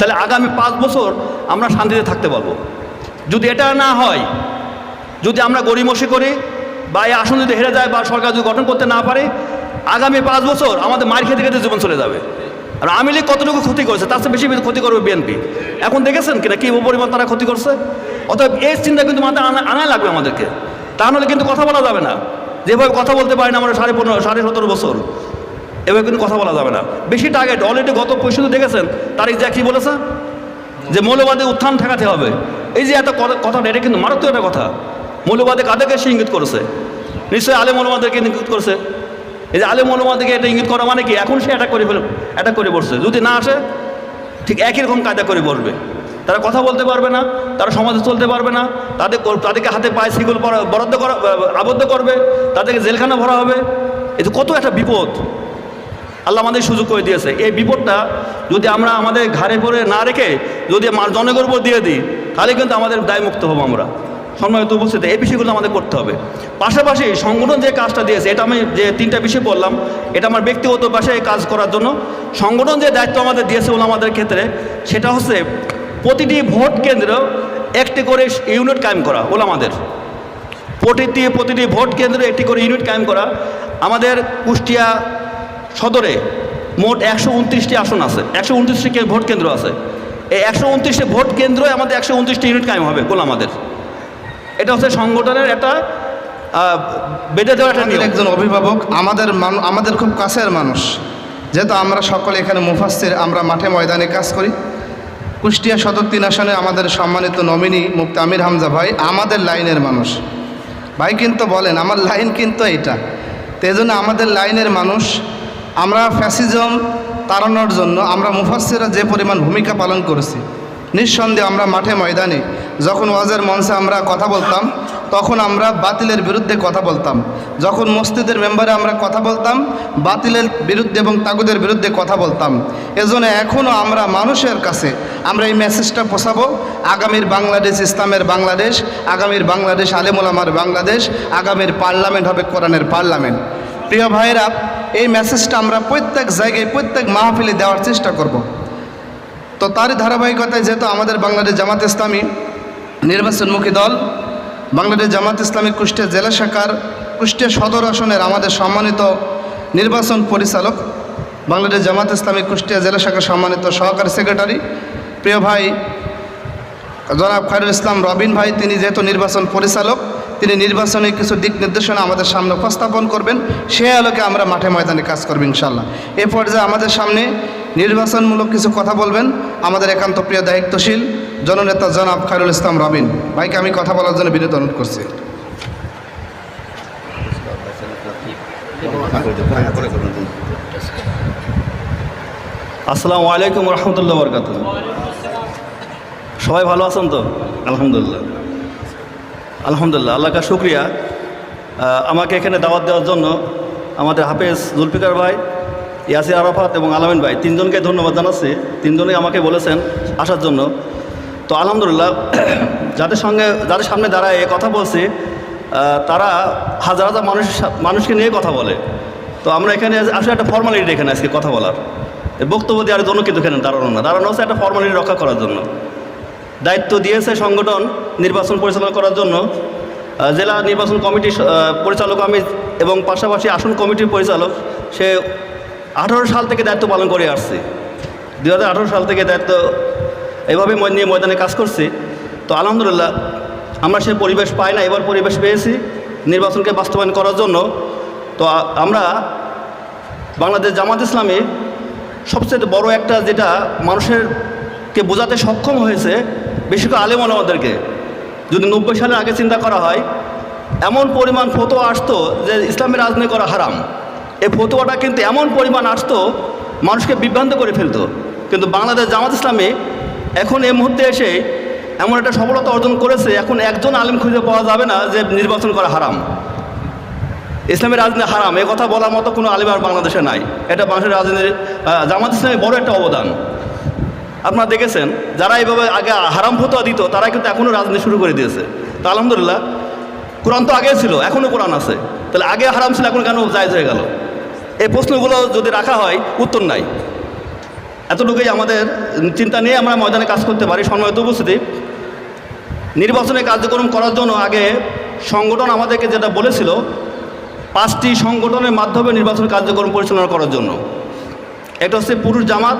তাহলে আগামী পাঁচ বছর আমরা শান্তিতে থাকতে পারব। যদি এটা না হয়, যদি আমরা গরিমসি করি বা এই আসন যদি হেরে যায় বা সরকার যদি গঠন করতে না পারে, আগামী পাঁচ বছর আমাদের মার খেতে খেতে জীবন চলে যাবে। আর আওয়ামী লীগ কতটুকু ক্ষতি করেছে, তার বেশি বেশি ক্ষতি করবে বিএনপি। এখন দেখেছেন কিনা কি পরিমাণ তারা ক্ষতি করছে? অতএব এই চিন্তা কিন্তু মাথায় আনা আনাই লাগবে আমাদেরকে। তা নাহলে কিন্তু কথা বলা যাবে না। যেভাবে কথা বলতে পারি না আমরা সাড়ে পনেরো, সাড়ে সতেরো বছর। এভাবে কিন্তু কথা বলা যাবে না। বেশি টার্গেট অলরেডি গত পরশুতে দেখেছেন তারিখ যা কি বলেছে? যে মৌলবাদী উত্থান ঠেকাতে হবে। এই যে এত কথা- এটা কিন্তু মারাত্মক একটা কথা। মৌলবাদী কাদেরকে সে ইঙ্গিত করেছে? নিশ্চয়ই আলে মৌলবাদীকে ইঙ্গিত করেছে। এই যে আলে মৌলবাদীকে এটা ইঙ্গিত করা মানে কি? এখন সে অ্যাটাক করে ফেলে অ্যাটাক করে বসছে। যদি না আসে, ঠিক একই রকম কায়দা করে বসবে। তারা কথা বলতে পারবে না, তারা সমাজে চলতে পারবে না, তাদের তাদেরকে হাতে পায়ে পরা- বরাদ্দ করা আবদ্ধ করবে, তাদেরকে জেলখানা ভরা হবে। এ তো কত একটা বিপদ। আল্লাহ আমাদের সুযোগ করে দিয়েছে। এই বিপদটা যদি আমরা আমাদের ঘাড়ে পরে না রেখে যদি জনগণের উপর দিয়ে দিই, তাহলে কিন্তু আমাদের দায়মুক্ত হব আমরা। সম্মানিত উপস্থিতি, এই বিষয়গুলো আমাদের করতে হবে। পাশাপাশি সংগঠন যে কাজটা দিয়েছে, এটা আমি যে তিনটা বিষয় বললাম, এটা আমার ব্যক্তিগত বাসায় কাজ করার জন্য। সংগঠন যে দায়িত্ব আমাদের দিয়েছে ওলা আমাদের ক্ষেত্রে, সেটা হচ্ছে প্রতিটি ভোট কেন্দ্র একটি করে ইউনিট কায়েম করা ওলা আমাদের। প্রতিটি প্রতিটি ভোট কেন্দ্রে একটি করে ইউনিট কায়েম করা। আমাদের কুষ্টিয়া সদরে মোট একশো উনত্রিশটি আসন আছে। একশো উনত্রিশটি ভোট কেন্দ্র আছে। এই একশো উনত্রিশটি ভোট কেন্দ্রে আমাদের একশো উনত্রিশটি ইউনিট কায়েম হবে গোল আমাদের এটা হচ্ছে সংগঠনের একটা বেঁধে দেওয়া একটা একজন অভিভাবক আমাদের আমাদের খুব কাছের মানুষ। যেহেতু আমরা সকলে এখানে মুফাসির আমরা মাঠে ময়দানে কাজ করি। কুষ্টিয়া সদর তিন আসনে আমাদের সম্মানিত নমিনি মুক্তি আমির হামজা ভাই আমাদের লাইনের মানুষ। ভাই কিন্তু বলেন আমার লাইন কিন্তু এটা তো জন্য আমাদের লাইনের মানুষ আমরা ফ্যাসিজম তাড়ানোর জন্য আমরা মুফাসিরা যে পরিমাণ ভূমিকা পালন করেছি, নিঃসন্দেহে আমরা মাঠে ময়দানে যখন ওয়াজের মঞ্চে আমরা কথা বলতাম, তখন আমরা বাতিলের বিরুদ্ধে কথা বলতাম। যখন মসজিদের মেম্বারে আমরা কথা বলতাম, বাতিলের বিরুদ্ধে এবং তাগুদের বিরুদ্ধে কথা বলতাম। এজন্য এখনও আমরা মানুষের কাছে আমরা এই মেসেজটা পৌঁছাবো। আগামীর বাংলাদেশ, ইসলামের বাংলাদেশ, আগামীর বাংলাদেশ, আলেমুলামার বাংলাদেশ, আগামীর পার্লামেন্ট হবে কোরআনের পার্লামেন্ট। প্রিয় ভাইরা এই মেসেজটা আমরা প্রত্যেক জায়গায়, প্রত্যেক মাহফিলে দেওয়ার চেষ্টা করব। তো তারই ধারাবাহিকতায় যেহেতু আমাদের বাংলাদেশ জামাত ইসলামী নির্বাচনমুখী দল, বাংলাদেশ জামাত ইসলামী কুষ্টিয়া জেলা শাখার কুষ্টিয়া সদর আসনের আমাদের সম্মানিত নির্বাচন পরিচালক, বাংলাদেশ জামাত ইসলামী কুষ্টিয়া জেলা শাখার সম্মানিত সহকারী সেক্রেটারি প্রিয় ভাই জনাব খায়রুল ইসলাম রবিন ভাই, তিনি যেহেতু নির্বাচন পরিচালক তিনি নির্বাচনে কিছু দিক নির্দেশনা আমাদের সামনে উপস্থাপন করবেন, সে আলোকে আমরা মাঠে ময়দানে কাজ করব ইনশাল্লাহ এ পর্যায়ে আমাদের সামনে নির্বাচনমূলক কিছু কথা বলবেন আমাদের একান্ত প্রিয় দায়িত্বশীল জননেতা জনাব খায়রুল ইসলাম রবিন। ভাইকে আমি কথা বলার জন্য বিনীত অনুরোধ করছি। আসসালামু আলাইকুম রহমতুল্লাহ বরকাত সবাই ভালো আছেন তো? আলহামদুলিল্লাহ। আলহামদুলিল্লাহ আল্লাহ কা শুক্রিয়া। আমাকে এখানে দাওয়াত দেওয়ার জন্য আমাদের হাফেজ জুলফিকার ভাই, ইয়াসির আরাফাত এবং আলামিন ভাই, তিনজনকে ধন্যবাদ জানাচ্ছি। তিনজনেই আমাকে বলেছেন আসার জন্য। তো আলহামদুলিল্লাহ, যাদের সঙ্গে, যাদের সামনে দাঁড়ায় এ কথা বলছি তারা হাজার হাজার মানুষ, মানুষকে নিয়ে কথা বলে। তো আমরা এখানে আসলে একটা ফর্মালিটি এখানে আজকে কথা বলার। বক্তব্য দেওয়ার জন্য কিন্তু এখানে দাঁড়ানো না। দাঁড়ানো হচ্ছে একটা ফর্মালিটি রক্ষা করার জন্য। দায়িত্ব দিয়েছে সংগঠন নির্বাচন পরিচালনা করার জন্য জেলা নির্বাচন কমিটি পরিচালক আমি এবং পাশাপাশি আসন কমিটির পরিচালক, সে আঠারো সাল থেকে দায়িত্ব পালন করে আসছে। দু হাজার আঠেরো সাল থেকে দায়িত্ব এভাবে নিয়ে ময়দানে কাজ করছি। তো আলহামদুলিল্লাহ, আমরা সে পরিবেশ পাই না, এবার পরিবেশ পেয়েছি, নির্বাচনকে বাস্তবায়ন করার জন্য। তো আমরা বাংলাদেশ জামাত ইসলামী সবচেয়ে বড় একটা যেটা মানুষেরকে বোঝাতে সক্ষম হয়েছে, বেশি করে আলেম আমাদেরকে যদি নব্বই সালের আগে চিন্তা করা হয়, এমন পরিমাণ ফতোয়া আসতো যে ইসলামের রাজনীতি করা হারাম। এই ফতোয়াটা কিন্তু এমন পরিমাণ আসতো, মানুষকে বিভ্রান্ত করে ফেলতো। কিন্তু বাংলাদেশ জামাত ইসলামী এখন এই মুহূর্তে এসে এমন একটা সফলতা অর্জন করেছে, এখন একজন আলেম খুঁজে পাওয়া যাবে না যে নির্বাচন করা হারাম। ইসলামের রাজনীতি হারাম, এ কথা বলার মতো কোনো আলিম আর বাংলাদেশে নাই। এটা বাংলাদেশের রাজনীতির জামাত ইসলামের বড় একটা অবদান। আপনারা দেখেছেন, যারা এইভাবে আগে হারাম ফতোয়া দিত, তারা কিন্তু এখনও রাজনীতি শুরু করে দিয়েছে। তা আলহামদুলিল্লাহ, কোরআন তো আগে ছিল এখনও কোরআন আছে। তাহলে আগে হারাম ছিল, এখন কেন জায়জ হয়ে গেল? এই প্রশ্নগুলো যদি রাখা হয়, উত্তর নাই। এতটুকুই আমাদের চিন্তা নিয়ে আমরা ময়দানে কাজ করতে পারি, সম্মানিত উপস্থিতি। নির্বাচনে কার্যক্রম করার জন্য আগে সংগঠন আমাদেরকে যেটা বলেছিল, পাঁচটি সংগঠনের মাধ্যমে নির্বাচন কার্যক্রম পরিচালনা করার জন্য। একটা হচ্ছে পুরুষ জামাত,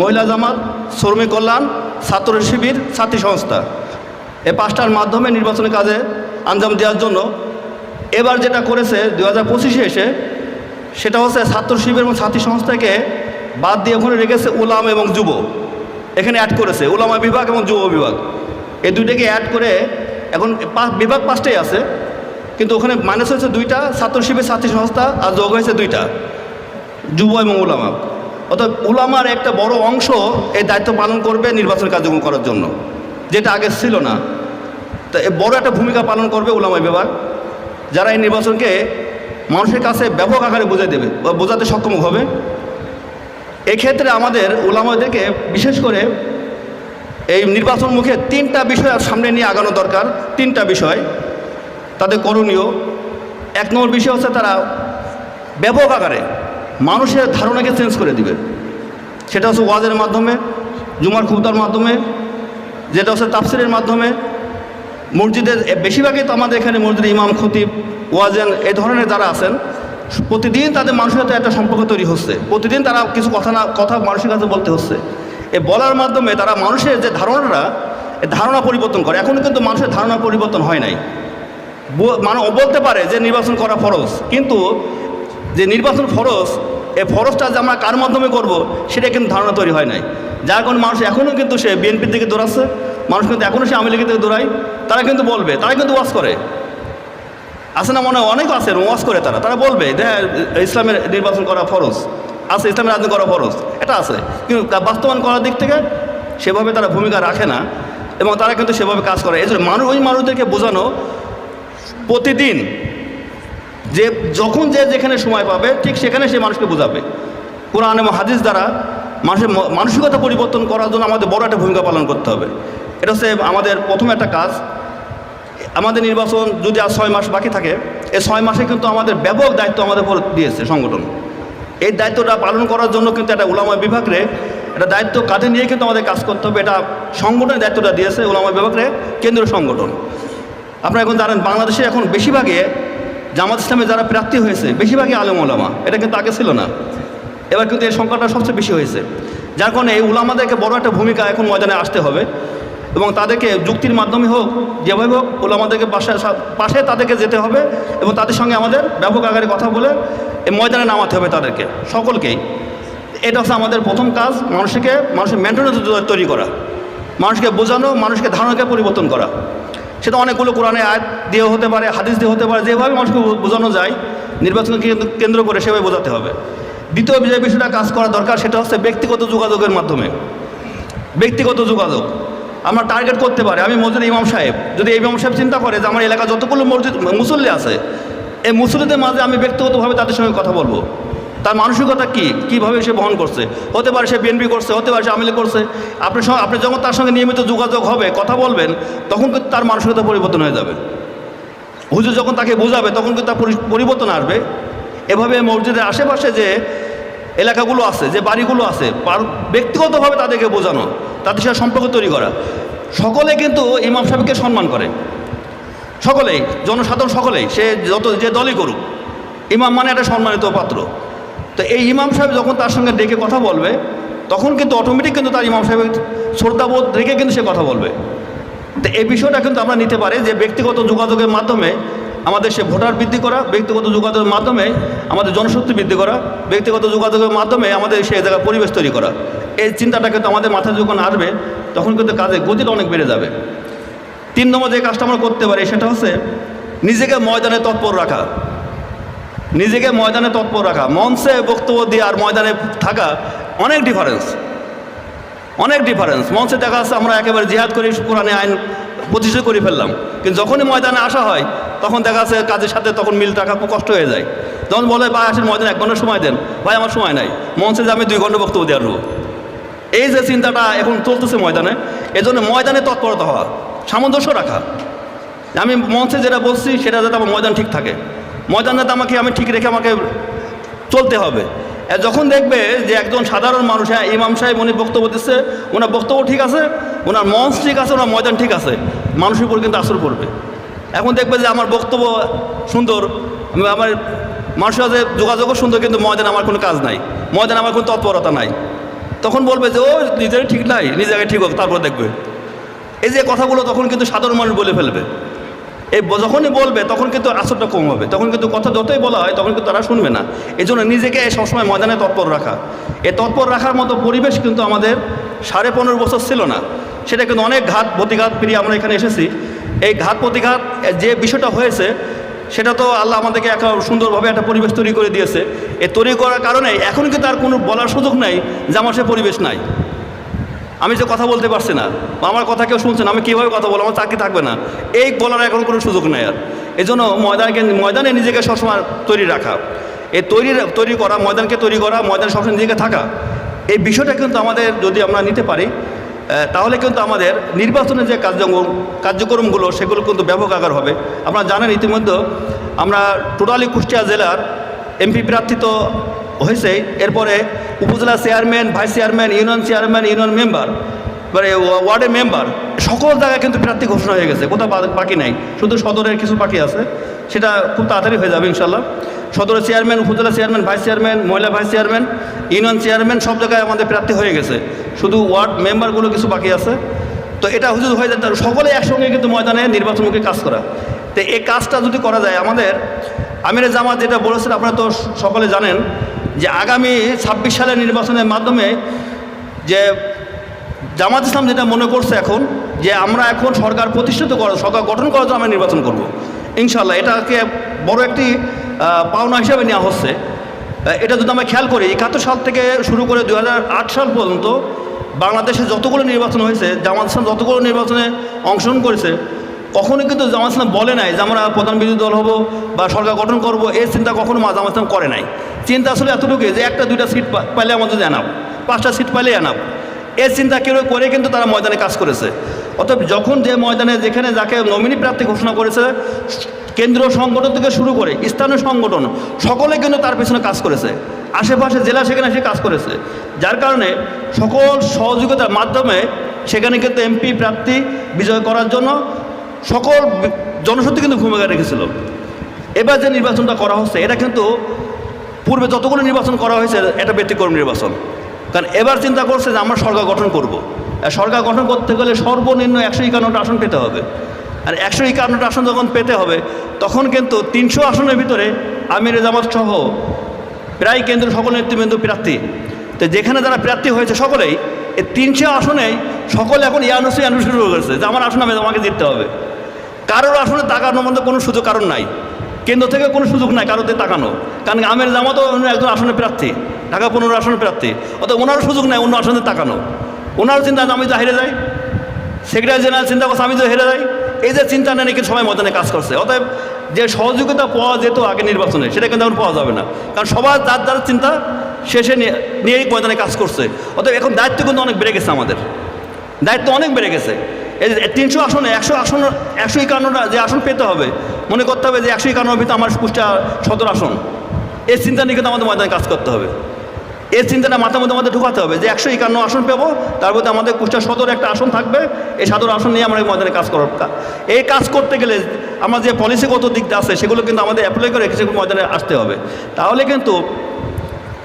মহিলা জামাত শ্রমিক কল্যাণ, ছাত্র শিবির, ছাত্রী সংস্থা। এই পাঁচটার মাধ্যমে নির্বাচনী কাজে আঞ্জাম দেওয়ার জন্য এবার যেটা করেছে দু হাজার পঁচিশে এসে, সেটা হচ্ছে ছাত্র শিবির এবং ছাত্রী সংস্থাকে বাদ দিয়ে ওখানে রেখেছে উলাম এবং যুব। এখানে অ্যাড করেছে, উলামা বিভাগ এবং যুব বিভাগ। এই দুইটাকে অ্যাড করে এখন বিভাগ পাঁচটাই আছে, কিন্তু ওখানে মাইনাস হয়েছে দুইটা, ছাত্র শিবির, ছাত্রী সংস্থা, আর যোগ হয়েছে দুইটা, যুব এবং উলামা। অর্থাৎ উলামার একটা বড় অংশ এই দায়িত্ব পালন করবে নির্বাচন কার্যক্রম করার জন্য। যেটা আগে ছিল না। তো বড় একটা ভূমিকা পালন করবে উলামা বিভাগ, যারা এই নির্বাচনকে মানুষের কাছে ব্যাপক আকারে বুঝে দেবে বা বোঝাতে সক্ষম হবে। এক্ষেত্রে আমাদের উলামাদেরকে বিশেষ করে এই নির্বাচন মুখে তিনটা বিষয় সামনে নিয়ে আগানো দরকার, তিনটা বিষয়। তাদের করণীয়। এক নম্বর বিষয় হচ্ছে তারা ব্যাপক আকারে মানুষের ধারণাকে চেঞ্জ করে দিবে। সেটা হচ্ছে ওয়াজের মাধ্যমে, জুমার খুবদার মাধ্যমে, যেটা হচ্ছে তাফসিরের মাধ্যমে। মসজিদের বেশিরভাগই তো আমাদের এখানে মসজিদের ইমাম, খতিব, ওয়াজেন এ ধরনের যারা আছেন, প্রতিদিন তাদের মানুষের সাথে একটা সম্পর্ক তৈরি হচ্ছে। প্রতিদিন তারা কিছু কথা না, কথা মানুষের কাছে বলতে হচ্ছে। এ বলার মাধ্যমে তারা মানুষের যে ধারণাটা এ ধারণা পরিবর্তন করে। এখনও কিন্তু মানুষের ধারণা পরিবর্তন হয় নাই। মানে বলতে পারে যে নির্বাচন করা ফরজ। কিন্তু যে নির্বাচন ফরজ এই ফরজটা যে আমরা কার মাধ্যমে করব সেটা কিন্তু ধারণা তৈরি হয় নাই। যার কারণে মানুষ এখনও কিন্তু সে বিএনপির দিকে দৌড়াচ্ছে মানুষ কিন্তু এখনও সে আওয়ামী লীগের দিকে দৌড়ায় তারা কিন্তু বলবে তারা কিন্তু ওয়াজ করে। আছে না মনে অনেক আছে ওয়াজ করে তারা। তারা বলবে হ্যাঁ, ইসলামের নির্বাচন করা ফরজ আছে ইসলামের রাজনীতি করা ফরজ এটা আছে। কিন্তু বাস্তবায়ন করার দিক থেকে সেভাবে তারা ভূমিকা রাখে না এবং তারা কিন্তু সেভাবে কাজ করে। এই জন্য মানুষ ওই মানুষদেরকে বোঝানো প্রতিদিন যে যখন যে যেখানে সময় পাবে, ঠিক সেখানে সে মানুষকে বোঝাবে। কোরআন এবং হাদিস দ্বারা মানুষের মানসিকতা পরিবর্তন করার জন্য আমাদের বড় একটা ভূমিকা পালন করতে হবে। এটা হচ্ছে আমাদের প্রথম একটা কাজ। আমাদের নির্বাচন যদি আর ছয় মাস বাকি থাকে, এই ছয় মাসে কিন্তু আমাদের ব্যাপক দায়িত্ব আমাদের উপর দিয়েছে সংগঠন। এই দায়িত্বটা পালন করার জন্য কিন্তু একটা উলামা বিভাগরে এটা দায়িত্ব কাঁধে নিয়ে কিন্তু আমাদের কাজ করতে হবে। এটা সংগঠনের দায়িত্বটা দিয়েছে উলামা বিভাগরে কেন্দ্রীয় সংগঠন। আপনারা এখন জানেন, বাংলাদেশে এখন বেশিরভাগে জামাত ইসলামে যারা প্রার্থী হয়েছে, বেশিরভাগই আলেম ওলামা এটা কিন্তু আগে ছিল না। এবার কিন্তু এই সংখ্যাটা সবচেয়ে বেশি হয়েছে। যার কারণে এই উলামাদেরকে বড় একটা ভূমিকা এখন ময়দানে আসতে হবে এবং তাদেরকে যুক্তির মাধ্যমে হোক, যেভাবে হোক ওলামাদেরকে পাশে পাশে তাদেরকে যেতে হবে এবং তাদের সঙ্গে আমাদের ব্যাপক আকারে কথা বলে এই ময়দানে নামাতে হবে তাদেরকে, সকলকেই। এটা হচ্ছে আমাদের প্রথম কাজ, মানুষকে, মানুষের মেন্টালিটি তৈরি করা। মানুষকে বোঝানো, মানুষকে ধারণাকে পরিবর্তন করা। সেটা অনেকগুলো কোরআনে আয়াত দিয়ে হতে পারে, হাদিস দিয়ে হতে পারে, যেভাবে মানুষকে বোঝানো যায়, নির্বাচনকে কেন্দ্র- কেন্দ্র করে সেভাবে বোঝাতে হবে। দ্বিতীয় যে বিষয়টা কাজ করা দরকার, সেটা হচ্ছে ব্যক্তিগত যোগাযোগের মাধ্যমে। ব্যক্তিগত যোগাযোগ। আমরা টার্গেট করতে পারে। আমি মসজিদ ইমাম সাহেব, যদি ইমাম সাহেব চিন্তা করে যে আমার এলাকা যতগুলো মসজিদ, মুসল্লি আছে, এই মুসল্লিদের মাঝে আমি ব্যক্তিগতভাবে তাদের সঙ্গে কথা বলব। তার মানসিকতা কী? কীভাবে সে বহন করছে? হতে পারে সে বিএনপি করছে, হতে পারে সে আমিলি করছে। আপনার সঙ্গে আপনি যখন তার সঙ্গে নিয়মিত যোগাযোগ হবে, কথা বলবেন, তখন কিন্তু তার মানসিকতা পরিবর্তন হয়ে যাবে। হুজুর যখন তাকে বোঝাবে, তখন কিন্তু তার পরিবর্তন আসবে। এভাবে মসজিদের আশেপাশে যে এলাকাগুলো আছে, যে বাড়িগুলো আছে ব্যক্তিগতভাবে তাদেরকে বোঝানো, তাদের সাথে সম্পর্ক তৈরি করা। সকলে কিন্তু ইমাম সাহেবকে সম্মান করে। সকলেই, জনসাধারণ সকলেই, সে যত যে দলই করুক, ইমাম মানে একটা সম্মানিত পাত্র। তো এই ইমাম সাহেব যখন তার সঙ্গে ডেকে কথা বলবে, তখন কিন্তু অটোমেটিক কিন্তু তার ইমাম সাহেবের শ্রদ্ধাবোধ রেখে কিন্তু সে কথা বলবে। তো এই বিষয়টা কিন্তু আমরা নিতে পারি যে ব্যক্তিগত যোগাযোগের মাধ্যমে আমাদের সে ভোটার বৃদ্ধি করা, ব্যক্তিগত যোগাযোগের মাধ্যমে আমাদের জনশক্তি বৃদ্ধি করা, ব্যক্তিগত যোগাযোগের মাধ্যমে আমাদের সেই জায়গায় পরিবেশ তৈরি করা। এই চিন্তাটা কিন্তু আমাদের মাথায় যখন আসবে, তখন কিন্তু কাজের গতিটা অনেক বেড়ে যাবে। তিন নম্বর যে কাজটা আমরা করতে পারি সেটা হচ্ছে নিজেকে ময়দানে তৎপর রাখা। নিজেকে ময়দানে তৎপর রাখা, মঞ্চে বক্তব্য দিয়ে আর ময়দানে থাকা অনেক ডিফারেন্স অনেক ডিফারেন্স মঞ্চে দেখা যাচ্ছে আমরা একেবারে জিহাদ করে, কোরআনে আইন প্রতিষ্ঠা করে ফেললাম। কিন্তু যখনই ময়দানে আসা হয়, তখন দেখা যাচ্ছে কাজের সাথে তখন মিল রাখা খুব কষ্ট হয়ে যায়। যখন বলে, ভাই, আসেন ময়দানে, এক ঘণ্টা সময় দেন। ভাই, আমার সময় নাই। মঞ্চে যে আমি দুই ঘণ্টা বক্তব্য দেওয়ার রূপ এই যে চিন্তাটা এখন চলতেছে ময়দানে, এজন্য ময়দানে তৎপরতা হওয়া, সামঞ্জস্য রাখা। আমি মঞ্চে যেটা বলছি, সেটা যাতে আমার ময়দান ঠিক থাকে। ময়দান যাতে আমাকে, আমি ঠিক রেখে আমাকে চলতে হবে। যখন দেখবে যে একজন সাধারণ মানুষ হ্যাঁ ইমাম সাহেব উনি বক্তব্য দিচ্ছে, ওনার বক্তব্য ঠিক আছে, ওনার মঞ্চ ঠিক আছে, ওনার ময়দান ঠিক আছে, মানুষের উপর কিন্তু আসর পড়বে। এখন দেখবে যে আমার বক্তব্য সুন্দর আমার মানুষের সাথে যোগাযোগও সুন্দর, কিন্তু ময়দান আমার কোনো কাজ নাই, ময়দান আমার কোনো তৎপরতা নাই। তখন বলবে যে ও নিজের ঠিক নাই, নিজের আগে ঠিক হোক, তারপর দেখবে। এই যে কথাগুলো তখন কিন্তু সাধারণ মানুষ বলে ফেলবে। এই যখনই বলবে, তখন কিন্তু আসরটা কম হবে। তখন কিন্তু কথা যতই বলা হয়, তখন কিন্তু তারা শুনবে না। এই জন্য নিজেকে সবসময় ময়দানে তৎপর রাখা। এই তৎপর রাখার মতো পরিবেশ কিন্তু আমাদের সাড়ে পনেরো বছর ছিল না। সেটা কিন্তু অনেক ঘাত প্রতিঘাত পেরিয়ে আমরা এখানে এসেছি। এই ঘাত প্রতিঘাত যে বিষয়টা হয়েছে, সেটা তো আল্লাহ আমাদেরকে একটা সুন্দরভাবে একটা পরিবেশ তৈরি করে দিয়েছে। এ তৈরি করার কারণে এখন কিন্তু তার কোনো বলার সুযোগ নেই যে আমার সে পরিবেশ নাই। আমি যে কথা বলতে পারছি না বা আমার কথা কেউ শুনছে না, আমি কীভাবে কথা বলব, আমার চাকরি থাকবে না। এই বলার এখন কোনো সুযোগ নেই আর। এই জন্য ময়দানকে, ময়দানে নিজেকে সবসময় তৈরি রাখা। এই তৈরি তৈরি করা, ময়দানকে তৈরি করা, ময়দানে সবসময় নিজেকে থাকা, এই বিষয়টা কিন্তু আমাদের যদি আমরা নিতে পারি তাহলে কিন্তু আমাদের নির্বাচনের যে কার্যক্রম, কার্যক্রমগুলো, সেগুলো কিন্তু ব্যাপক আকার হবে। আপনারা জানেন ইতিমধ্যে আমরা টোটালি কুষ্টিয়া জেলার এমপি প্রার্থী তো হয়েছে। এরপরে upazila chairman, vice chairman, union chairman, union member মানে ওয়ার্ডের মেম্বার, সকল জায়গায় কিন্তু প্রার্থী ঘোষণা হয়ে গেছে। কোথাও বাকি নাই। শুধু সদরের কিছু বাকি আছে। সেটা খুব তাড়াতাড়ি হয়ে যাবে ইনশাল্লাহ সদরের চেয়ারম্যান, উপজেলা চেয়ারম্যান, ভাইস চেয়ারম্যান, মহিলা ভাইস চেয়ারম্যান, ইউনিয়ন চেয়ারম্যান, সব জায়গায় আমাদের প্রার্থী হয়ে গেছে। শুধু ওয়ার্ড মেম্বারগুলো কিছু বাকি আছে। তো এটা হুজুর হয়ে যায়, সকলে একসঙ্গে কিন্তু ময়দানে নির্বাচনমুখী কাজ করা। তো এই কাজটা যদি করা যায় আমাদের, আমির জামাত যেটা বলেছেন, আপনারা তো সকলে জানেন যে আগামী ছাব্বিশ সালের নির্বাচনের মাধ্যমে যে জামাত ইসলাম যেটা মনে করছে এখন, যে আমরা এখন সরকার প্রতিষ্ঠিত করা, সরকার গঠন করার জন্য আমরা নির্বাচন করব। ইনশাল্লাহ এটাকে বড় একটি পাওনা হিসেবে নেওয়া হচ্ছে। এটা যদি আমরা খেয়াল করি, একাত্তর সাল থেকে শুরু করে দু হাজার আট সাল পর্যন্ত বাংলাদেশে যতগুলো নির্বাচন হয়েছে, জামাত ইসলাম যতগুলো নির্বাচনে অংশগ্রহণ করেছে কখনো কিন্তু জামাত ইসলাম বলে নাই যে আমরা প্রধান বিরোধী দল হব বা সরকার গঠন করব এই চিন্তা কখনো মা জামাত ইসলাম করে নাই। চিন্তা আসলে এতটুকু যে একটা, দুইটা সিট পাইলে আমাদের জানাব পাঁচটা সিট পাইলে জানাব এই চিন্তা কেউ করে কিন্তু তারা ময়দানে কাজ করেছে। অতএব যখন যে ময়দানে, যেখানে যাকে নমিনি প্রার্থী ঘোষণা করেছে, কেন্দ্রীয় সংগঠন থেকে শুরু করে স্থানীয় সংগঠন, সকলে কিন্তু তার পেছনে কাজ করেছে। আশেপাশে জেলা সেখানে সে কাজ করেছে। যার কারণে সকল সহযোগিতার মাধ্যমে সেখানে কিন্তু এমপি প্রার্থী বিজয় করার জন্য সকল জনশক্তি কিন্তু ভূমিকা রেখেছিল। এবার যে নির্বাচনটা করা হচ্ছে, এটা কিন্তু পূর্বে যতগুলো নির্বাচন করা হয়েছে, এটা ব্যতিক্রম নির্বাচন। কারণ এবার চিন্তা করছে যে আমরা সরকার গঠন করব। সরকার গঠন করতে গেলে সর্বনিম্ন একশো একান্নটা আসন পেতে হবে। আর একশো একান্নটা আসন যখন পেতে হবে, তখন কিন্তু তিনশো আসনের ভিতরে আমির জামাত সহ প্রায় কেন্দ্র সকল নেতৃবৃন্দ প্রার্থী। তো যেখানে যারা প্রার্থী হয়েছে সকলেই, এই তিনশো আসনেই সকলে এখন ইয়ানুসি ইয়ানুসি শুরু করেছে যে আমার আসন আমি আমাকে জিততে হবে। কারোর আসনে তাকানোর মধ্যে কোনো সুযোগ কারণ নাই। কেন্দ্র থেকে কোনো সুযোগ নাই কারোতে তাকানো। কারণ আমের জামাতও একজন আসনে প্রার্থী, ঢাকা পনেরো আসনের প্রার্থী। অত ওনারও সুযোগ নাই অন্য আসনে তাকানো। ওনারও চিন্তা আমি তো হেরে যাই। সেক্রেটারি জেনারেল চিন্তা করছে, আমি তো হেরে যাই। এই যে চিন্তা নেই, কিন্তু সবাই ময়দানে কাজ করছে। অতএব যে সহযোগিতা পাওয়া যেত আগে নির্বাচনে, সেটা কিন্তু এখন পাওয়া যাবে না। কারণ সবার যার যার চিন্তা শেষে নিয়ে নিয়েই ময়দানে কাজ করছে। অতএব এখন দায়িত্ব কিন্তু অনেক বেড়ে গেছে আমাদের। দায়িত্ব অনেক বেড়ে গেছে। এই তিনশো আসনে, একশো আসন, একশো একান্নটা যে আসন পেতে হবে, মনে করতে হবে যে একশো একান্ন ভিতরে আমার কুষ্টা সদর আসন। এই চিন্তা নিয়ে কিন্তু আমাদের ময়দানে কাজ করতে হবে। এই চিন্তাটা মাথার মধ্যে আমাদের ঢুকাতে হবে যে একশো একান্ন আসন পেবো, তার মধ্যে আমাদের কুষ্টা সদর একটা আসন থাকবে, এই সদর আসন নিয়ে আমরা এই ময়দানে কাজ করার এই কাজ করতে গেলে আমার যে পলিসিগত দিকটা আছে, সেগুলো কিন্তু আমাদের অ্যাপ্লাই করে সেগুলো ময়দানে আসতে হবে। তাহলে কিন্তু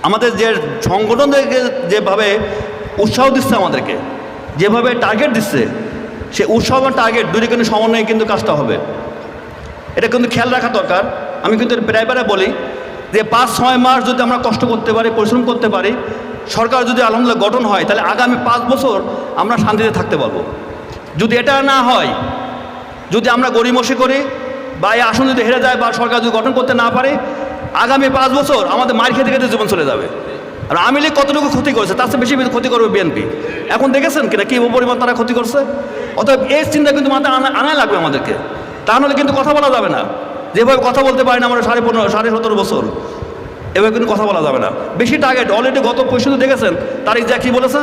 আমাদের যে সংগঠন যেভাবে উৎসাহ দিচ্ছে আমাদেরকে, যেভাবে টার্গেট দিচ্ছে সে উৎসব এবং টার্গেট দুটি কিন্তু সমন্বয়ে কিন্তু কাজটা হবে। এটা কিন্তু খেয়াল রাখা দরকার। আমি কিন্তু প্রায় বলি যে পাঁচ, ছয় মাস যদি আমরা কষ্ট করতে পারি, পরিশ্রম করতে পারি, সরকার যদি আলহামদুলিল্লাহ গঠন হয়, তাহলে আগামী পাঁচ বছর আমরা শান্তিতে থাকতে পারব। যদি এটা না হয়, যদি আমরা গরিমসি করি বা এই আসন যদি হেরে যায় বা সরকার যদি গঠন করতে না পারে, আগামী পাঁচ বছর আমাদের মার খেতে খেতে জীবন চলে যাবে। আর আওয়ামী লীগ কতটুকু ক্ষতি করেছে, তার চেয়ে বেশি ক্ষতি করবে বিএনপি এখন দেখেছেন কিনা কী পরিমাণ তারা ক্ষতি করছে? অতএব এই চিন্তা কিন্তু মাথায় আনা আনা লাগবে আমাদেরকে। তা নাহলে কিন্তু কথা বলা যাবে না। যেভাবে কথা বলতে পারি না আমরা সাড়ে পনেরো সাড়ে সতেরো বছর। এভাবে কিন্তু কথা বলা যাবে না। বেশি টার্গেট অলরেডি গত পরশুতে দেখেছেন? তারিখ যা কী বলেছে?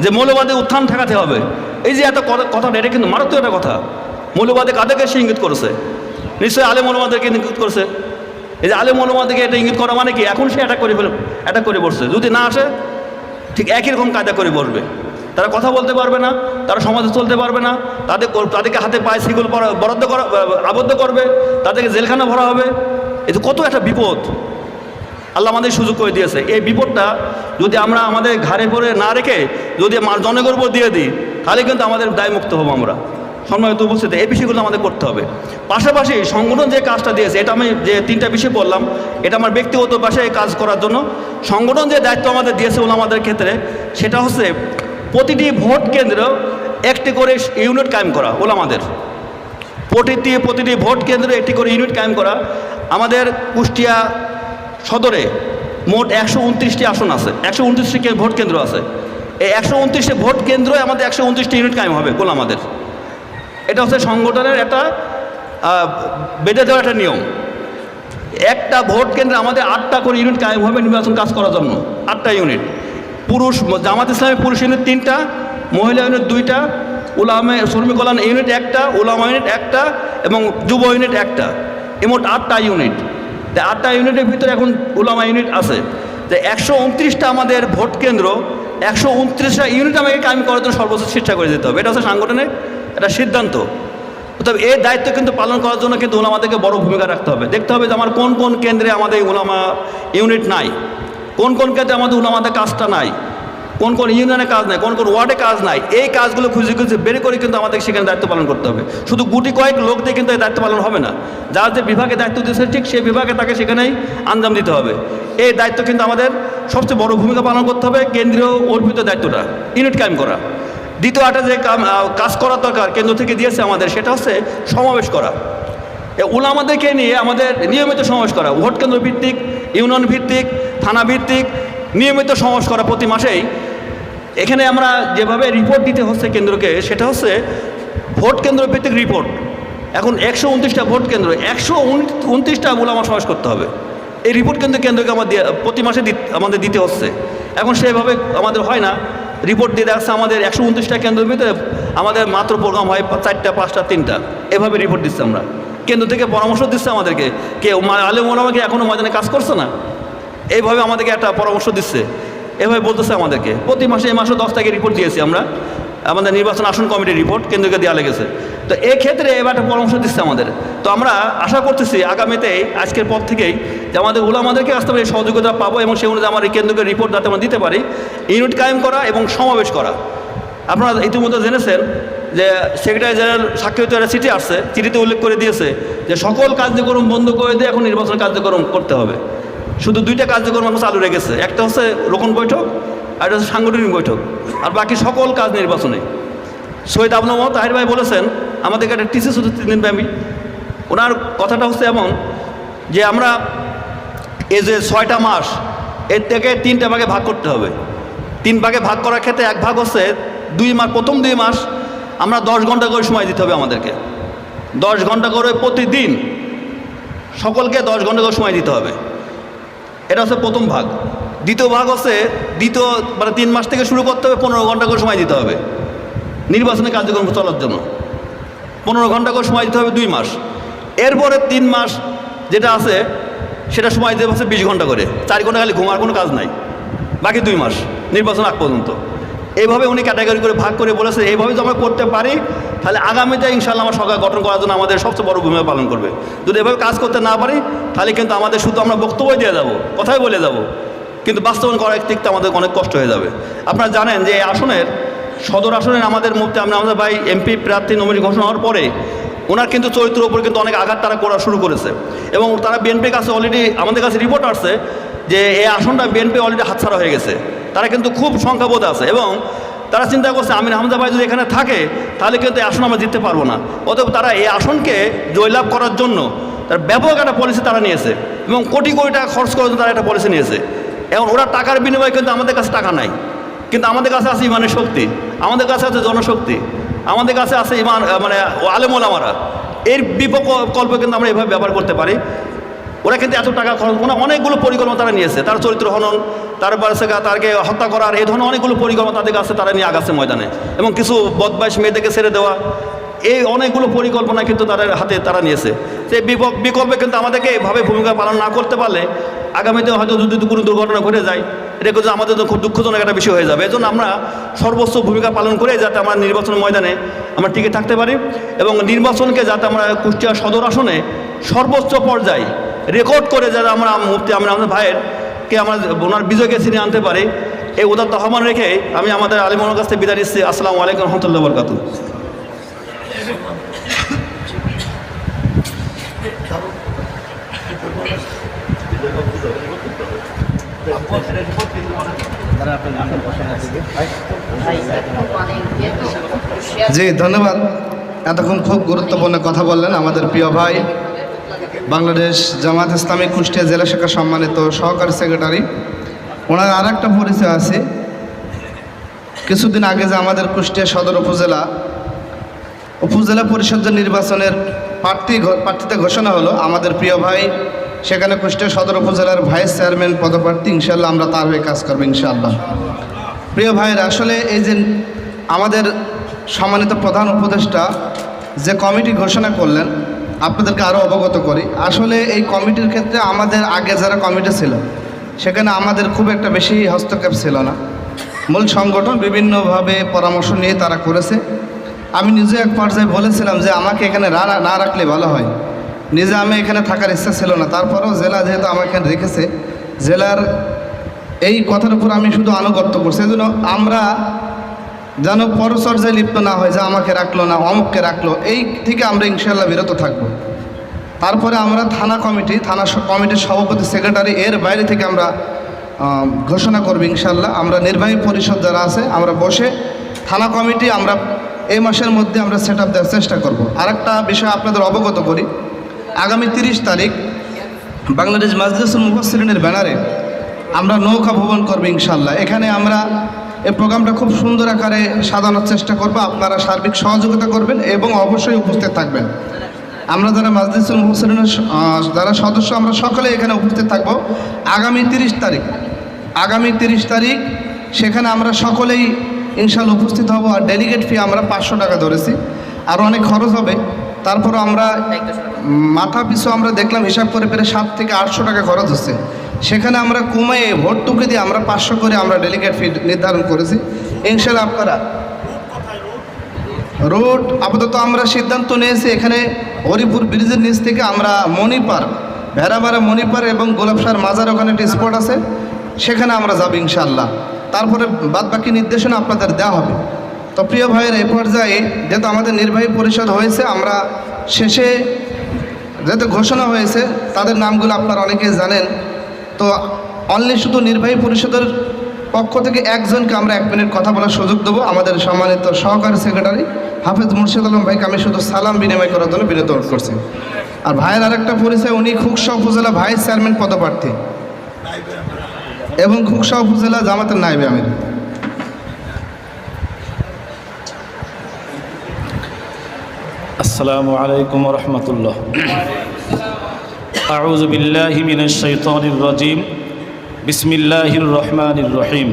যে মৌলবাদী উত্থান ঠেকাতে হবে। এই যে এত কথা- এটা কিন্তু মারাত্মক একটা কথা। মৌলবাদী কাদেরকে সে ইঙ্গিত করেছে? নিশ্চয়ই আলে মৌলবাদীকে ইঙ্গিত করেছে। এই যে আলেম ওলামাদেরকে এটা ইঙ্গিত করা মানে কি? এখন সে অ্যাটাক করে ফেলে অ্যাটাক করে বসছে। যদি না আসে ঠিক একই রকম কায়দা করে বসবে। তারা কথা বলতে পারবে না, তারা সমাজে চলতে পারবে না, তাদের তাদেরকে হাতে পায়ে শিগুল বরাদ্দ করা আবদ্ধ করবে, তাদেরকে জেলখানা ভরা হবে। এতে কত একটা বিপদ। আল্লাহ আমাদের সুযোগ করে দিয়েছে। এই বিপদটা যদি আমরা আমাদের ঘাড়ে পরে না রেখে যদি জনগর্ব দিয়ে দিই, তাহলে কিন্তু আমাদের দায়মুক্ত হব আমরা। সম্মানিত উপস্থিতি, এই বিষয়গুলো আমাদের করতে হবে। পাশাপাশি সংগঠন যে কাজটা দিয়েছে, এটা আমি যে তিনটা বিষয় বললাম, এটা আমার ব্যক্তিগত বাসায় কাজ করার জন্য। সংগঠন যে দায়িত্ব আমাদের দিয়েছে ওলা আমাদের ক্ষেত্রে, সেটা হচ্ছে প্রতিটি ভোট কেন্দ্র একটি করে ইউনিট কায়েম করা বলে ওলামাদের প্রতিটি প্রতিটি ভোট কেন্দ্রে একটি করে ইউনিট কায়েম করা। আমাদের কুষ্টিয়া সদরে মোট একশো উনত্রিশটি আসন আছে, একশো উনত্রিশটি ভোট কেন্দ্র আছে। এই একশো উনত্রিশটি ভোট কেন্দ্রে আমাদের একশো উনত্রিশটি ইউনিট কায়েম হবে গোল আমাদের। এটা হচ্ছে সংগঠনের একটা বেঁধে দেওয়ার একটা নিয়ম। একটা ভোট কেন্দ্রে আমাদের আটটা করে ইউনিট কায়েম নির্বাচন কাজ করার জন্য, আটটা ইউনিট। পুরুষ জামাত ইসলামের পুরুষ ইউনিট তিনটা, মহিলা ইউনিট দুইটা, উলামে, শ্রমিক কল্যাণ ইউনিট একটা, উলামা ইউনিট একটা এবং যুব ইউনিট একটা। এমোট আটটা ইউনিট। তা আটটা ইউনিটের ভিতরে এখন উলামা ইউনিট আছে। যে একশো উনত্রিশটা আমাদের ভোট কেন্দ্র, একশো উনত্রিশটা ইউনিট আমাকে কায়েম করার জন্য সর্বোচ্চ চেষ্টা করে দিতে হবে। এটা হচ্ছে সাংগঠনিক একটা সিদ্ধান্ত। তবে এই দায়িত্ব কিন্তু পালন করার জন্য কিন্তু ওলামাদেরকে বড় ভূমিকা রাখতে হবে। দেখতে হবে যে আমার কোন কোন কেন্দ্রে আমাদের ওলামা ইউনিট নাই। কোন কোন কেন্দ্রে আমাদের ওলামাদের কাজটা নাই। কোন কোন ইউনিয়নে কাজ নাই, কোন কোন ওয়ার্ডে কাজ নাই। এই কাজগুলো খুঁজে খুঁজে বের করে কিন্তু আমাদের সেখানে দায়িত্ব পালন করতে হবে। শুধু গুটি কয়েক লোক দিয়ে কিন্তু এই দায়িত্ব পালন হবে না। যার যে বিভাগে দায়িত্ব দিয়েছে, ঠিক সেই বিভাগে তাকে সেখানেই আঞ্জাম দিতে হবে। এই দায়িত্ব কিন্তু আমাদের সবচেয়ে বড় ভূমিকা পালন করতে হবে কেন্দ্রীয় অর্পিত দায়িত্বটা, ইউনিট কায়েম করা। দ্বিতীয় আটা যে কাজ করার দরকার, কেন্দ্র থেকে দিয়েছে আমাদের, সেটা হচ্ছে সমাবেশ করা। এ, উলামাদেরকে নিয়ে আমাদের নিয়মিত সমাবেশ করা। ভোট কেন্দ্র ভিত্তিক, ইউনিয়ন ভিত্তিক, থানা ভিত্তিক, নিয়মিত সমাবেশ করা প্রতি মাসেই। এখানে আমরা যেভাবে রিপোর্ট দিতে হচ্ছে কেন্দ্রকে, সেটা হচ্ছে ভোট কেন্দ্র ভিত্তিক রিপোর্ট এখন একশো উনত্রিশটা ভোট কেন্দ্র, একশো উনত্রিশটা উলামা সমাবেশ করতে হবে। এই রিপোর্ট কিন্তু কেন্দ্রকে আমার দিয়ে- প্রতি মাসে আমাদের দিতে হচ্ছে। এখন সেভাবে আমাদের হয় না। রিপোর্ট দিয়ে দেখছে আমাদের একশো উনত্রিশটা কেন্দ্রের ভিতরে আমাদের মাত্র প্রোগ্রাম হয় চারটা, পাঁচটা, তিনটা। এভাবে রিপোর্ট দিচ্ছে আমরা। কেন্দ্র থেকে পরামর্শ দিচ্ছে আমাদেরকে। কেউ আলেম ওলামাকে এখনও ময়দানে কাজ করছে না? এইভাবে আমাদেরকে একটা পরামর্শ দিচ্ছে। এভাবে বলতেছে আমাদেরকে। প্রতি মাসে, এই মাসে দশ তারিখে রিপোর্ট দিয়েছি আমরা। আমাদের নির্বাচন আসন কমিটির রিপোর্ট কেন্দ্রকে দেওয়া লেগেছে। তো এই ক্ষেত্রে এবার একটা পরামর্শ দিচ্ছে আমাদের। তো আমরা আশা করতেছি আগামীতে, আজকের পর থেকেই যে আমাদের ওলামাদেরকে আসতে পারি সহযোগিতা পাবো এবং সেই অনুযায়ী আমার এই কেন্দ্রকে রিপোর্ট যাতে আমরা দিতে পারি। ইউনিট কায়েম করা এবং সমাবেশ করা। আপনারা ইতিমধ্যে জেনেছেন যে সেক্রেটারি জেনারেল সাক্ষরিত একটা চিঠি আসছে। চিঠিতে উল্লেখ করে দিয়েছে যে সকল কার্যক্রম বন্ধ করে দিয়ে এখন নির্বাচন কার্যক্রম করতে হবে। শুধু দুইটা কার্যক্রম আমরা চালু রেখেছে। একটা হচ্ছে রোকন বৈঠক, আর একটা হচ্ছে সাংগঠনিক বৈঠক। আর বাকি সকল কাজ নির্বাচনে। সৈয়দ আবুল মোহাম্মদ তাহির ভাই বলেছেন আমাদেরকে একটা টিসি শুধু তিন দিন ওনার কথাটা হচ্ছে এমন যে, আমরা এই যে ছয়টা মাস, এর থেকে তিনটা ভাগে ভাগ করতে হবে। তিন ভাগে ভাগ করার ক্ষেত্রে এক ভাগ হচ্ছে দুই মাস, প্রথম দুই মাস আমরা দশ ঘণ্টা করে সময় দিতে হবে আমাদেরকে। দশ ঘণ্টা করে প্রতিদিন সকলকে দশ ঘণ্টা করে সময় দিতে হবে। এটা হচ্ছে প্রথম ভাগ। দ্বিতীয় ভাগ হচ্ছে দ্বিতীয় মানে তিন মাস থেকে শুরু করতে হবে, পনেরো ঘণ্টা করে সময় দিতে হবে। নির্বাচনী কার্যক্রম চলার জন্য। পনেরো ঘণ্টা করে সময় দিতে হবে দুই মাস। এরপরে তিন মাস যেটা আছে, সেটা সময় দিতে হচ্ছে বিশ ঘণ্টা করে। চার ঘণ্টা খালি ঘুমার কোনো কাজ নাই। বাকি দুই মাস, নির্বাচন আগ পর্যন্ত। এইভাবে উনি ক্যাটাগরি করে ভাগ করে বলেছে, এইভাবে যদি আমরা করতে পারি, তাহলে আগামীতে ইনশাল্লাহ আমার সরকার গঠন করার জন্য আমাদের সবচেয়ে বড় ভূমিকা পালন করবে। যদি এভাবে কাজ করতে না পারি, তাহলে কিন্তু আমাদের শুধু আমরা বক্তব্যই দিয়ে যাব, কথাই বলে যাব। কিন্তু বাস্তবায়ন করার দিকটা আমাদের অনেক কষ্ট হয়ে যাবে। আপনারা জানেন যে এই আসনের সদর আসনের আমাদের মুক্তি আমরা আমাদের ভাই এমপি প্রার্থী নমিনি ঘোষণা হওয়ার পরে ওনার কিন্তু চরিত্রের উপর কিন্তু অনেক আঘাত তারা করা শুরু করেছে। এবং তারা বিএনপির কাছে অলরেডি আমাদের কাছে রিপোর্ট আসছে যে এই আসনটা বিএনপি অলরেডি হাতছাড়া হয়ে গেছে। তারা কিন্তু খুব সংখ্যাবোধ আছে এবং তারা চিন্তা করছে, আমির হামজা ভাই যদি এখানে থাকে, তাহলে কিন্তু এই আসন আমরা জিততে পারব না। অতএব তারা এই আসনকে জয়লাভ করার জন্য তার ব্যাপক একটা পলিসি তারা নিয়েছে এবং কোটি কোটি টাকা খরচ করার জন্য তারা একটা পলিসি নিয়েছে। এখন ওরা টাকার বিনিময়ে কিন্তু আমাদের কাছে টাকা নাই। কিন্তু আমাদের কাছে আছে ইমানের শক্তি, আমাদের কাছে আছে জনশক্তি, আমাদের কাছে আছে ইমান মানে আলেমল আমারা এর বিপকল্প কিন্তু আমরা এভাবে ব্যবহার করতে পারি। ওরা কিন্তু এত টাকা খরচ, ওরা অনেকগুলো পরিকল্পনা তারা নিয়েছে। তার চরিত্র হনন তারপর সে তারকে হত্যা করার, এই ধরনের অনেকগুলো পরিকল্পনা তাদের কাছে, তারা নিয়ে আগাচ্ছে ময়দানে। এবং কিছু বদমাইশ মেয়েদেরকে ছেড়ে দেওয়া, এই অনেকগুলো পরিকল্পনা কিন্তু তাদের হাতে তারা নিয়েছে। সেই বিকল্পে কিন্তু আমাদেরকে এভাবে ভূমিকা পালন না করতে পারলে আগামীতে হয়তো যদি কোনো দুর্ঘটনা ঘটে যায় এটা কিন্তু আমাদের তো খুব দুঃখজনক একটা বিষয় হয়ে যাবে। এজন্য আমরা সর্বোচ্চ ভূমিকা পালন করে যাতে আমরা নির্বাচন ময়দানে আমরা টিকে থাকতে পারি এবং নির্বাচনকে যাতে আমরা কুষ্টিয়া সদর আসনে সর্বোচ্চ পর্যায়ে রেকর্ড করে যাতে আমরা মুফতি আমরা আমাদের ভাইয়ের কে আমরা ওনার বিজয়কে ছিনিয়ে আনতে পারি। এই উদাত্ত আহ্বান রেখে আমি আমাদের আলিমনের কাছ থেকে বিদায় নিচ্ছি। আসসালামু আলাইকুম রহমতুল্লাহ বরকাত জি, ধন্যবাদ। এতক্ষণ খুব গুরুত্বপূর্ণ কথা বললেন আমাদের প্রিয় ভাই, বাংলাদেশ জামাত ইসলামী কুষ্টিয়া জেলা শাখা সম্মানিত সহকারী সেক্রেটারি। ওনার আর একটা পরিচয় আছে। কিছুদিন আগে যে আমাদের কুষ্টিয়া সদর উপজেলা উপজেলা পরিষদ যে নির্বাচনের প্রার্থী প্রার্থীতে ঘোষণা হলো। আমাদের প্রিয় ভাই সেখানে কুষ্টিয়া সদর উপজেলার ভাইস চেয়ারম্যান পদপ্রার্থী ইনশাল্লাহ আমরা তার হয়ে কাজ করব, ইনশাআল্লাহ। প্রিয় ভাইয়ের, আসলে এই যে আমাদের সম্মানিত প্রধান উপদেষ্টা যে কমিটি ঘোষণা করলেন, আপনাদেরকে আরও অবগত করি। আসলে এই কমিটির ক্ষেত্রে আমাদের আগে যারা কমিটি ছিল, সেখানে আমাদের খুব একটা বেশি হস্তক্ষেপ ছিল না। মূল সংগঠন বিভিন্নভাবে পরামর্শ নিয়ে তারা করেছে। আমি নিজে এক পর্যায়ে বলেছিলাম যে আমাকে এখানে না রাখলে ভালো হয়। নিজে আমি এখানে থাকার ইচ্ছা ছিল না। তারপরেও জেলা যেহেতু আমার এখানে রেখেছে, জেলার এই কথার উপর আমি শুধু আনুগত্য করছি। এই আমরা যেন পরচর্যায় লিপ্ত না হয় যে আমাকে রাখল না, অমুককে রাখল, এই থেকে আমরা ইনশাল্লাহ বিরত থাকব। তারপরে আমরা থানা কমিটি, থানা কমিটির সভাপতি, সেক্রেটারি এর বাইরে থেকে আমরা ঘোষণা করব ইনশাল্লাহ আমরা নির্বাহী পরিষদ যারা আছে, আমরা বসে থানা কমিটি আমরা এই মাসের মধ্যে আমরা সেট আপ দেওয়ার চেষ্টা করব। আরেকটা বিষয় আপনাদের অবগত করি আগামী তিরিশ তারিখ বাংলাদেশ মাজলিসুল মুফাসসিরিনের ব্যানারে আমরা নৌকা ভবন করব ইনশাল্লাহ এখানে আমরা এই প্রোগ্রামটা খুব সুন্দর আকারে সাজানোর চেষ্টা করব। আপনারা সার্বিক সহযোগিতা করবেন এবং অবশ্যই উপস্থিত থাকবেন। আমরা যারা মাজলিসুল মুহসিনের যারা সদস্য, আমরা সকলে এখানে উপস্থিত থাকব। আগামী তিরিশ তারিখ, আগামী তিরিশ তারিখ সেখানে আমরা সকলেই ইনশাল্লাহ উপস্থিত হব। আর ডেলিগেট ফি আমরা পাঁচশো টাকা ধরেছি। আর অনেক খরচ হবে। তারপর আমরা মাথা পিছু আমরা দেখলাম হিসাব করে পেরে সাত থেকে আটশো টাকা খরচ হচ্ছে। সেখানে আমরা কমিয়ে ভর্তুকি দিয়ে আমরা পাঁচশো করে আমরা ডেলিগেট ফি নির্ধারণ করেছি। ইনশাল্লাহ আপনারা রোড আপাতত আমরা সিদ্ধান্ত নিয়েছি, এখানে হরিপুর ব্রিজের নিচ থেকে আমরা মণিপার ভেড়ামারা মণিপার এবং গোলাপসার মাজার ওখানে একটি স্পট আছে, সেখানে আমরা যাব ইনশাল্লাহ তারপরে বাদ বাকি নির্দেশনা আপনাদের দেওয়া হবে। তো প্রিয় ভাইয়ের এই পর্যায়ে যেহেতু আমাদের নির্বাহী পরিষদ হয়েছে, আমরা শেষে যেহেতু ঘোষণা হয়েছে, তাদের নামগুলো আপনারা অনেকেই জানেন। তো অনলি শুধু নির্বাহী পরিষদের পক্ষ থেকে একজনকে আমরা এক মিনিট কথা বলার সুযোগ দেবো, আমাদের সম্মানিত সহকারী সেক্রেটারি হাফেজ মুর্শিদ আলম ভাইকে আমি শুধু সালাম বিনিময় করার জন্য বিরত করছি। আর ভাইয়ের আরেকটা পরিচয়, উনি খুকসা উপজেলা ভাইস চেয়ারম্যান পদপ্রার্থী এবং খুকসা উপজেলা জামাতের নাইবে আমির। السلام عليكم ورحمة الله أعوذ بالله من الشيطان الرجيم بسم الله الرحمن الرحيم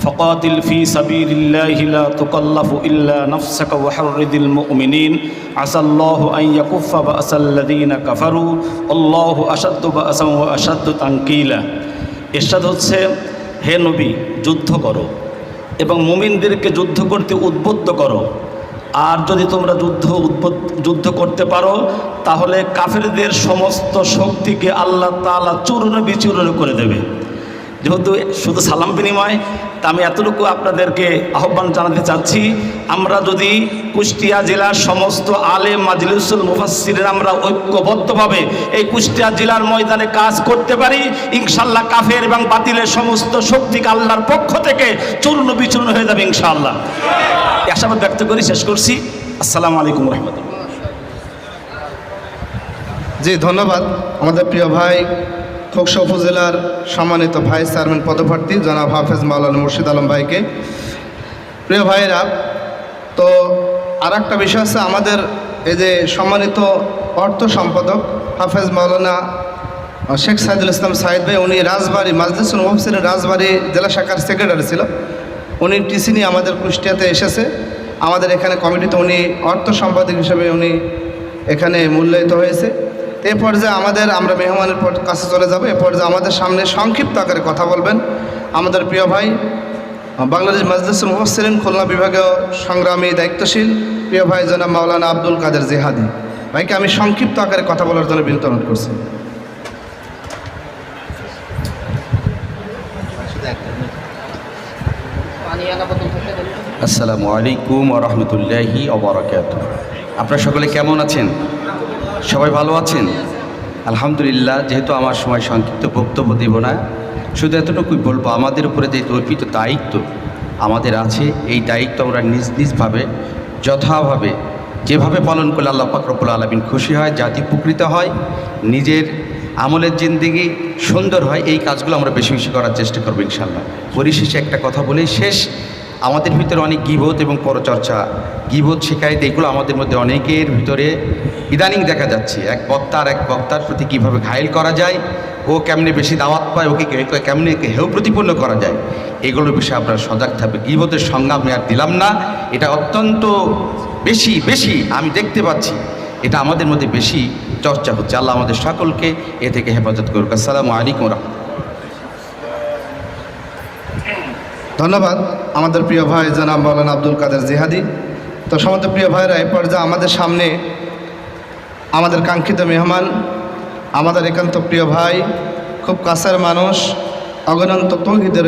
فقاتل في سبيل الله لا تكلف إلا نفسك وحرد المؤمنين عسى الله أن يكف بأس الذين كفروا الله أشد بأسا وأشد تنكيلا এরশাদ হচ্ছে হে নবী যুদ্ধ করো এবং মুমিনদেরকে যুদ্ধ করতে উদ্বুদ্ধ করো আর যদি তোমরা যুদ্ধ যুদ্ধ করতে পারো, তাহলে কাফেরদের সমস্ত শক্তিকে আল্লাহ তালা চূর্ণ বিচূর্ণ করে দেবে। যেহেতু শুধু সালাম বিনিময় তা আমি এতটুকু আপনাদেরকে আহ্বান জানাতে চাচ্ছি। আমরা যদি কুষ্টিয়া জেলার সমস্ত আলেম মাজলিসুল মুফাসসিরের আমরা ঐক্যবদ্ধভাবে এই কুষ্টিয়া জেলার ময়দানে কাজ করতে পারি ইনশাল্লাহ কাফের এবং বাতিলের সমস্ত শক্তিকে আল্লাহর পক্ষ থেকে চূর্ণ বিচূর্ণ হয়ে যাবে ইনশাআল্লাহ। আশাবাদ ব্যক্ত করি, শেষ করছি। আসসালামু আলাইকুম রহমতুল্লাহ। জি, ধন্যবাদ। আমাদের প্রিয় ভাই খোকসা উপজেলার সম্মানিত ভাইস চেয়ারম্যান পদপ্রার্থী জনাব হাফেজ মাওলানা মুর্শিদ আলম ভাইকে। প্রিয় ভাইয়েরা, তো আর একটা বিষয় আছে আমাদের এই যে সম্মানিত অর্থ সম্পাদক হাফেজ মাওলানা শেখ সাইদুল ইসলাম সাইদ ভাই, উনি রাজবাড়ি, মাজলিসুল মুফসিরের রাজবাড়ি জেলা শাখার সেক্রেটারি ছিল। উনি টিসি নিয়ে আমাদের কুষ্টিয়াতে এসেছে। আমাদের এখানে কমিটিতে উনি অর্থ সম্পাদক হিসেবে উনি এখানে মূল্যায়িত হয়েছে। এ পর্যায়ে আমাদের, আমরা মেহমানের কাছে চলে যাব। এ পর্যায়ে আমাদের সামনে সংক্ষিপ্ত আকারে কথা বলবেন। আমাদের প্রিয় ভাই, বাংলাদেশ মজলিসুল মুফসরিন খুলনা বিভাগীয় সংগ্রামী দায়িত্বশীল। প্রিয় ভাই, জনাব মাওলানা আব্দুল কাদের জেহাদি। ভাইকে আমি সংক্ষিপ্ত আকারে কথা বলার জন্য বিনত অনুরোধ করছি। আসসালামু আলাইকুম রহমতুল্লাহি অবরাকাত আপনারা সকলে কেমন আছেন? সবাই ভালো আছেন? আলহামদুলিল্লাহ, যেহেতু আমার সময় সংক্ষিপ্ত বক্তব্য দেব না, শুধু এতটুকুই বলব, আমাদের উপরে যে অর্পিত দায়িত্ব আমাদের আছে, এই দায়িত্ব আমরা নিজ নিজভাবে যথাভাবে, যেভাবে পালন করলে আল্লাহ পাকরবুল আলমিন খুশি হয় জাতি উপকৃত হয়, নিজের আমলের জিন্দিগি সুন্দর হয়, এই কাজগুলো আমরা বেশি বেশি করার চেষ্টা করব ইনশাল্লাহ পরিশেষে একটা কথা বলেই শেষ আমাদের ভিতরে অনেক গিবোধ এবং পরচর্চা। গিবোধ শিকায়ত এগুলো আমাদের মধ্যে অনেকের ভিতরে ইদানিং দেখা যাচ্ছে। এক বক্তার এক বক্তার প্রতি কীভাবে ঘায়েল করা যায়, ও কেমনে বেশি দাওয়াত পায়, ওকে কেমনে হেউ প্রতিপন্ন করা যায় এগুলোর বিষয়ে আপনারা সজাগ থাকবে গিবোধের সংজ্ঞা আমি আর দিলাম না। এটা অত্যন্ত বেশি বেশি আমি দেখতে পাচ্ছি। এটা আমাদের মধ্যে বেশি চর্চা হচ্ছে। আল্লাহ আমাদের সকলকে এ থেকে হেফাজত করুক। আসসালামু আলাইকুম রহমতুল্লাহ। ধন্যবাদ। আমাদের প্রিয় ভাই জনাব মৌলানা আব্দুল কাদের জিহাদি। তো সমস্ত প্রিয় ভাইরা এই পর্যায়ে আমাদের সামনে আমাদের কাঙ্ক্ষিত মেহমান, আমাদের একান্ত প্রিয় ভাই, খুব কাছের মানুষ, অগণন্ত তৌহিদের